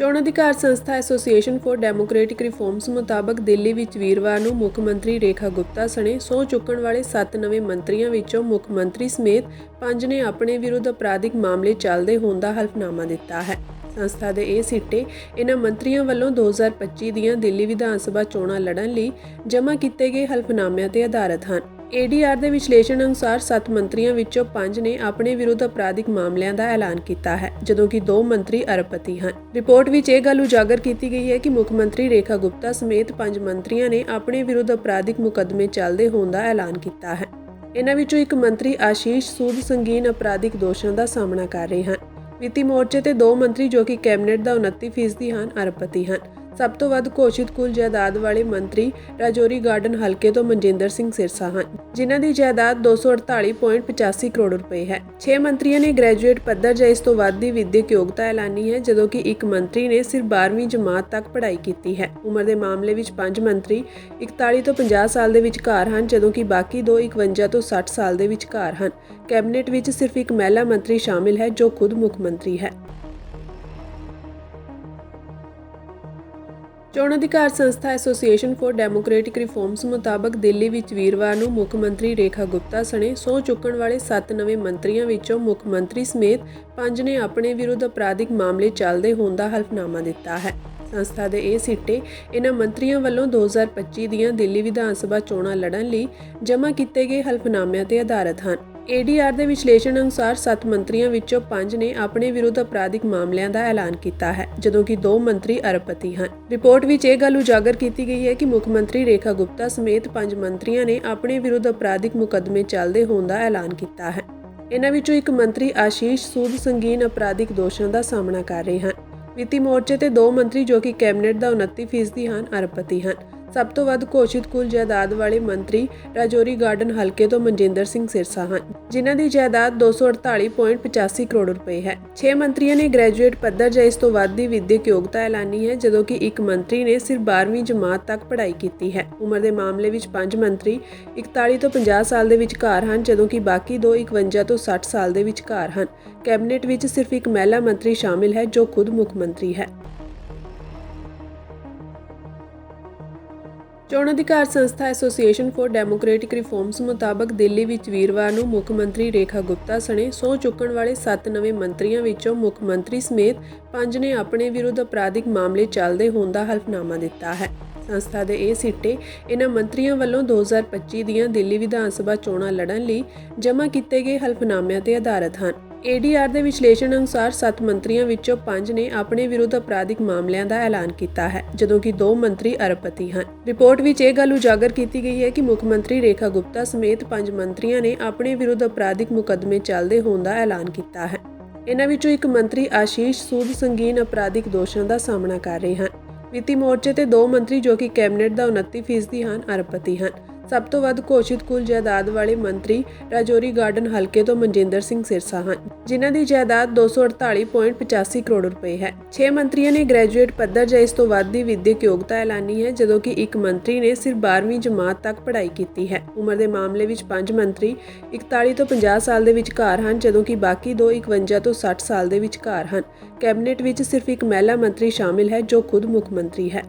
ਚੋਣ ਅਧਿਕਾਰ ਸੰਸਥਾ ਐਸੋਸੀਏਸ਼ਨ ਫॉर ਡੈਮੋਕ੍ਰੈਟਿਕ ਰਿਫਾਰਮਸ ਮੁਤਾਬਕ ਦਿੱਲੀ ਵਿੱਚ ਵੀਰਵਾਰ ਨੂੰ ਮੁੱਖ ਮੰਤਰੀ ਰੇਖਾ ਗੁਪਤਾ ਸਣੇ ਸਹੁੰ ਚੁੱਕਣ ਵਾਲੇ 7 ਨਵੇਂ ਮੰਤਰੀਆਂ ਵਿੱਚੋਂ ਮੁੱਖ ਮੰਤਰੀ ਸਮੇਤ ਪੰਜ ਨੇ ਆਪਣੇ ਵਿਰੁੱਧ ਅਪਰਾਧਿਕ ਮਾਮਲੇ ਚੱਲਦੇ ਹੋਣ ਦਾ ਹਲਫਨਾਮਾ ਦਿੱਤਾ ਹੈ। ਸੰਸਥਾ ਦੇ ਇਹ ਸਿੱਟੇ ਇਹਨਾਂ ਮੰਤਰੀਆਂ ਵੱਲੋਂ 2025 ਦੀਆਂ ਦਿੱਲੀ ਵਿਧਾਨ ਸਭਾ ਚੋਣਾਂ ਲੜਨ ਲਈ ਜਮ੍ਹਾਂ ਕੀਤੇ ਗਏ ਹਲਫਨਾਮਿਆਂ ਤੇ ਆਧਾਰਿਤ ਹਨ। ਏਡੀਆਰ ਦੇ ਵਿਸ਼ਲੇਸ਼ਣ ਅਨੁਸਾਰ 7 ਮੰਤਰੀਆਂ ਵਿੱਚੋਂ 5 ਨੇ ਆਪਣੇ ਵਿਰੁੱਧ ਅਪਰਾਧਿਕ ਮਾਮਲਿਆਂ ਦਾ ਐਲਾਨ ਕੀਤਾ ਹੈ, ਜਦੋਂ ਕਿ 2 ਮੰਤਰੀ ਅਰਬਪਤੀ ਹਨ। ਰਿਪੋਰਟ ਵਿੱਚ ਇਹ ਗੱਲ ਉਜਾਗਰ ਕੀਤੀ ਗਈ ਹੈ ਕਿ ਮੁੱਖ ਮੰਤਰੀ ਰੇਖਾ ਗੁਪਤਾ ਸਮੇਤ 5 ਮੰਤਰੀਆਂ ਨੇ ਆਪਣੇ ਵਿਰੁੱਧ ਅਪਰਾਧਿਕ ਮੁਕੱਦਮੇ ਚੱਲਦੇ ਹੋਣ ਦਾ ਐਲਾਨ ਕੀਤਾ ਹੈ। ਇਹਨਾਂ ਵਿੱਚੋਂ ਇੱਕ ਮੰਤਰੀ ਆਸ਼ੀਸ਼ ਸੂਦ ਸੰਗੀਨ ਅਪਰਾਧਿਕ ਦੋਸ਼ਾਂ ਦਾ ਸਾਹਮਣਾ ਕਰ ਰਹੇ ਹਨ। ਵਿੱਤੀ ਮੋਰਚੇ ਤੇ ਦੋ ਮੰਤਰੀ ਜੋ ਕਿ ਕੈਬਨਿਟ ਦਾ 29% ਹਨ, ਅਰਬਪਤੀ ਹਨ। ਸਭ ਤੋਂ ਵੱਧ ਘੋਸ਼ਿਤ ਕੁੱਲ ਜਾਇਦਾਦ ਵਾਲੇ ਮੰਤਰੀ ਰਾਜੌਰੀ ਗਾਰਡਨ ਹਲਕੇ ਤੋਂ ਮਨਜਿੰਦਰ ਸਿੰਘ ਸਿਰਸਾ ਹਨ, ਜਿਨ੍ਹਾਂ ਦੀ ਜਾਇਦਾਦ 248.85 ਕਰੋੜ ਰੁਪਏ ਹੈ। 6 ਮੰਤਰੀਆਂ ਨੇ ਗ੍ਰੈਜੂਏਟ ਪੱਧਰ ਜਾਂ ਇਸ ਤੋਂ ਵੱਧ ਦੀ ਵਿਦਿਅਕ ਯੋਗਤਾ ਐਲਾਨੀ ਹੈ, ਜਦੋਂ ਕਿ ਇੱਕ ਮੰਤਰੀ ਨੇ ਸਿਰਫ 12ਵੀਂ ਜਮਾਤ ਤੱਕ ਪੜ੍ਹਾਈ ਕੀਤੀ ਹੈ। ਉਮਰ ਦੇ ਮਾਮਲੇ ਵਿੱਚ 5 ਮੰਤਰੀ 41 ਤੋਂ 50 ਸਾਲ ਦੇ ਵਿਚਕਾਰ ਹਨ, ਜਦੋਂ ਕਿ ਬਾਕੀ ਦੋ 51 ਤੋਂ 60 ਸਾਲ ਦੇ ਵਿਚਕਾਰ ਹਨ। ਕੈਬਨਿਟ ਵਿੱਚ ਸਿਰਫ ਇੱਕ ਮਹਿਲਾ ਮੰਤਰੀ ਸ਼ਾਮਿਲ ਹੈ, ਜੋ ਖੁਦ ਮੁੱਖ ਮੰਤਰੀ ਹੈ। ਚੋਣ ਅਧਿਕਾਰ ਸੰਸਥਾ ਐਸੋਸੀਏਸ਼ਨ ਫॉर ਡੈਮੋਕ੍ਰੈਟਿਕ ਰਿਫਾਰਮਸ ਮੁਤਾਬਕ ਦਿੱਲੀ ਵਿੱਚ ਵੀਰਵਾਰ ਨੂੰ ਮੁੱਖ ਮੰਤਰੀ ਰੇਖਾ ਗੁਪਤਾ ਸਣੇ ਸਹੁੰ ਚੁੱਕਣ ਵਾਲੇ 7 ਨਵੇਂ ਮੰਤਰੀਆਂ ਵਿੱਚੋਂ ਮੁੱਖ ਮੰਤਰੀ ਸਮੇਤ ਪੰਜ ਨੇ ਆਪਣੇ ਵਿਰੁੱਧ ਅਪਰਾਧਿਕ ਮਾਮਲੇ ਚੱਲਦੇ ਹੋਣ ਦਾ ਹਲਫਨਾਮਾ ਦਿੱਤਾ ਹੈ। ਸੰਸਥਾ ਦੇ ਇਹ ਸਿੱਟੇ ਇਹਨਾਂ ਮੰਤਰੀਆਂ ਵੱਲੋਂ 2025 ਦੀਆਂ ਦਿੱਲੀ ਵਿਧਾਨ ਸਭਾ ਚੋਣਾਂ ਲੜਨ ਲਈ ਜਮ੍ਹਾਂ ਕੀਤੇ ਗਏ ਹਲਫਨਾਮਿਆਂ ਤੇ ਆਧਾਰਿਤ ਹਨ। ਏਡੀਆਰ ਦੇ ਵਿਸ਼ਲੇਸ਼ਣ ਅਨੁਸਾਰ 7 ਮੰਤਰੀਆਂ ਵਿੱਚੋਂ 5 ਨੇ ਆਪਣੇ ਵਿਰੁੱਧ ਅਪਰਾਧਿਕ ਮਾਮਲਿਆਂ ਦਾ ਐਲਾਨ ਕੀਤਾ ਹੈ, ਜਦੋਂ ਕਿ 2 ਮੰਤਰੀ ਅਰਬਪਤੀ ਹਨ। ਰਿਪੋਰਟ ਵਿੱਚ ਇਹ ਗੱਲ ਉਜਾਗਰ ਕੀਤੀ ਗਈ ਹੈ ਕਿ ਮੁੱਖ ਮੰਤਰੀ ਰੇਖਾ ਗੁਪਤਾ ਸਮੇਤ 5 ਮੰਤਰੀਆਂ ਨੇ ਆਪਣੇ ਵਿਰੁੱਧ ਅਪਰਾਧਿਕ ਮੁਕੱਦਮੇ ਚੱਲਦੇ ਹੋਣ ਦਾ ਐਲਾਨ ਕੀਤਾ ਹੈ। ਇਹਨਾਂ ਵਿੱਚੋਂ ਇੱਕ ਮੰਤਰੀ ਆਸ਼ੀਸ਼ ਸੂਦ ਸੰਗੀਨ ਅਪਰਾਧਿਕ ਦੋਸ਼ਾਂ ਦਾ ਸਾਹਮਣਾ ਕਰ ਰਹੇ ਹਨ। ਵਿੱਤੀ ਮੋਰਚੇ ਤੇ ਦੋ ਮੰਤਰੀ ਜੋ ਕਿ ਕੈਬਨਿਟ ਦਾ 29% ਹਨ, ਅਰਬਪਤੀ ਹਨ। ਸਭ ਤੋਂ ਵੱਧ ਘੋਸ਼ਿਤ ਕੁੱਲ ਜਾਇਦਾਦ ਵਾਲੇ ਮੰਤਰੀ ਰਾਜੌਰੀ ਗਾਰਡਨ ਹਲਕੇ ਤੋਂ ਮਨਜਿੰਦਰ ਸਿੰਘ ਸਿਰਸਾ ਹਨ, ਜਿਨ੍ਹਾਂ ਦੀ ਜਾਇਦਾਦ 248.85 ਕਰੋੜ ਰੁਪਏ ਹੈ। 6 ਮੰਤਰੀਆਂ ਨੇ ਗ੍ਰੈਜੂਏਟ ਪੱਧਰ ਜਾਂ ਇਸ ਤੋਂ ਵੱਧ ਦੀ ਵਿਦਿਅਕ ਯੋਗਤਾ ਐਲਾਨੀ ਹੈ, ਜਦੋਂ ਕਿ ਇੱਕ ਮੰਤਰੀ ਨੇ ਸਿਰਫ 12ਵੀਂ ਜਮਾਤ ਤੱਕ ਪੜ੍ਹਾਈ ਕੀਤੀ ਹੈ। ਉਮਰ ਦੇ ਮਾਮਲੇ ਵਿੱਚ ਪੰਜ ਮੰਤਰੀ 41 ਤੋਂ 50 ਸਾਲ ਦੇ ਵਿਚਕਾਰ ਹਨ, ਜਦੋਂ ਕਿ ਬਾਕੀ ਦੋ 51 ਤੋਂ 60 ਸਾਲ ਦੇ ਵਿਚਕਾਰ ਹਨ। ਕੈਬਨਿਟ ਵਿੱਚ ਸਿਰਫ ਇੱਕ ਮਹਿਲਾ ਮੰਤਰੀ ਸ਼ਾਮਿਲ ਹੈ, ਜੋ ਖੁਦ ਮੁੱਖ ਮੰਤਰੀ ਹੈ। ਚੋਣ ਅਧਿਕਾਰ ਸੰਸਥਾ ਐਸੋਸੀਏਸ਼ਨ ਫॉर ਡੈਮੋਕ੍ਰੈਟਿਕ ਰਿਫਾਰਮਸ ਮੁਤਾਬਕ ਦਿੱਲੀ ਵਿੱਚ ਵੀਰਵਾਰ ਨੂੰ ਮੁੱਖ ਮੰਤਰੀ ਰੇਖਾ ਗੁਪਤਾ ਸਣੇ ਸਹੁੰ ਚੁੱਕਣ ਵਾਲੇ 7 ਨਵੇਂ ਮੰਤਰੀਆਂ ਵਿੱਚੋਂ ਮੁੱਖ ਮੰਤਰੀ ਸਮੇਤ ਪੰਜ ਨੇ ਆਪਣੇ ਵਿਰੁੱਧ ਅਪਰਾਧਿਕ ਮਾਮਲੇ ਚੱਲਦੇ ਹੋਣ ਦਾ ਹਲਫਨਾਮਾ ਦਿੱਤਾ ਹੈ। ਸੰਸਥਾ ਦੇ ਇਹ ਸਿੱਟੇ ਇਹਨਾਂ ਮੰਤਰੀਆਂ ਵੱਲੋਂ 2025 ਦੀਆਂ ਦਿੱਲੀ ਵਿਧਾਨ ਸਭਾ ਚੋਣਾਂ ਲੜਨ ਲਈ ਜਮ੍ਹਾਂ ਕੀਤੇ ਗਏ ਹਲਫਨਾਮਿਆਂ ਤੇ ਆਧਾਰਿਤ ਹਨ। ਏਡੀਆਰ ਦੇ ਵਿਸ਼ਲੇਸ਼ਣ ਅਨੁਸਾਰ 7 ਮੰਤਰੀਆਂ ਵਿੱਚੋਂ 5 ਨੇ ਆਪਣੇ ਵਿਰੁੱਧ ਅਪਰਾਧਿਕ ਮਾਮਲਿਆਂ ਦਾ ਐਲਾਨ ਕੀਤਾ ਹੈ, ਜਦੋਂ ਕਿ 2 ਮੰਤਰੀ ਅਰਬਪਤੀ ਹਨ। ਰਿਪੋਰਟ ਵਿੱਚ ਇਹ ਗੱਲ ਉਜਾਗਰ ਕੀਤੀ ਗਈ ਹੈ ਕਿ ਮੁੱਖ ਮੰਤਰੀ ਰੇਖਾ ਗੁਪਤਾ ਸਮੇਤ 5 ਮੰਤਰੀਆਂ ਨੇ ਆਪਣੇ ਵਿਰੁੱਧ ਅਪਰਾਧਿਕ ਮੁਕੱਦਮੇ ਚੱਲਦੇ ਹੋਣ ਦਾ ਐਲਾਨ ਕੀਤਾ ਹੈ। ਇਹਨਾਂ ਵਿੱਚੋਂ ਇੱਕ ਮੰਤਰੀ ਆਸ਼ੀਸ਼ ਸੂਦ ਸੰਗੀਨ ਅਪਰਾਧਿਕ ਦੋਸ਼ਾਂ ਦਾ ਸਾਹਮਣਾ ਕਰ ਰਹੇ ਹਨ। ਵਿੱਤੀ ਮੋਰਚੇ ਤੇ ਦੋ ਮੰਤਰੀ ਜੋ ਕਿ ਕੈਬਨਿਟ ਦਾ 29% ਹਨ, ਅਰਬਪਤੀ ਹਨ। ਸਭ ਤੋਂ ਵੱਧ ਘੋਸ਼ਿਤ ਕੁੱਲ ਜਾਇਦਾਦ ਵਾਲੇ ਮੰਤਰੀ ਰਾਜੌਰੀ ਗਾਰਡਨ ਹਲਕੇ ਤੋਂ ਮਨਜਿੰਦਰ ਸਿੰਘ ਸਿਰਸਾ ਹਨ, ਜਿਨ੍ਹਾਂ ਦੀ ਜਾਇਦਾਦ 248.85 ਕਰੋੜ ਰੁਪਏ ਹੈ। 6 ਮੰਤਰੀਆਂ ਨੇ ਗ੍ਰੈਜੂਏਟ ਪੱਧਰ ਜਾਂ ਇਸ ਤੋਂ ਵੱਧ ਦੀ ਵਿਦਿਅਕ ਯੋਗਤਾ ਐਲਾਨੀ ਹੈ, ਜਦੋਂ ਕਿ ਇੱਕ ਮੰਤਰੀ ਨੇ ਸਿਰਫ 12ਵੀਂ ਜਮਾਤ ਤੱਕ ਪੜ੍ਹਾਈ ਕੀਤੀ ਹੈ। ਉਮਰ ਦੇ ਮਾਮਲੇ ਵਿੱਚ ਪੰਜ ਮੰਤਰੀ 41 ਤੋਂ 50 ਸਾਲ ਦੇ ਵਿਚਕਾਰ ਹਨ, ਜਦੋਂ ਕਿ ਬਾਕੀ ਦੋ 51 ਤੋਂ 60 ਸਾਲ ਦੇ ਵਿਚਕਾਰ ਹਨ। ਕੈਬਨਿਟ ਵਿੱਚ ਸਿਰਫ ਇੱਕ ਮਹਿਲਾ ਮੰਤਰੀ ਸ਼ਾਮਿਲ ਹੈ, ਜੋ ਖੁਦ ਮੁੱਖ ਮੰਤਰੀ ਹੈ।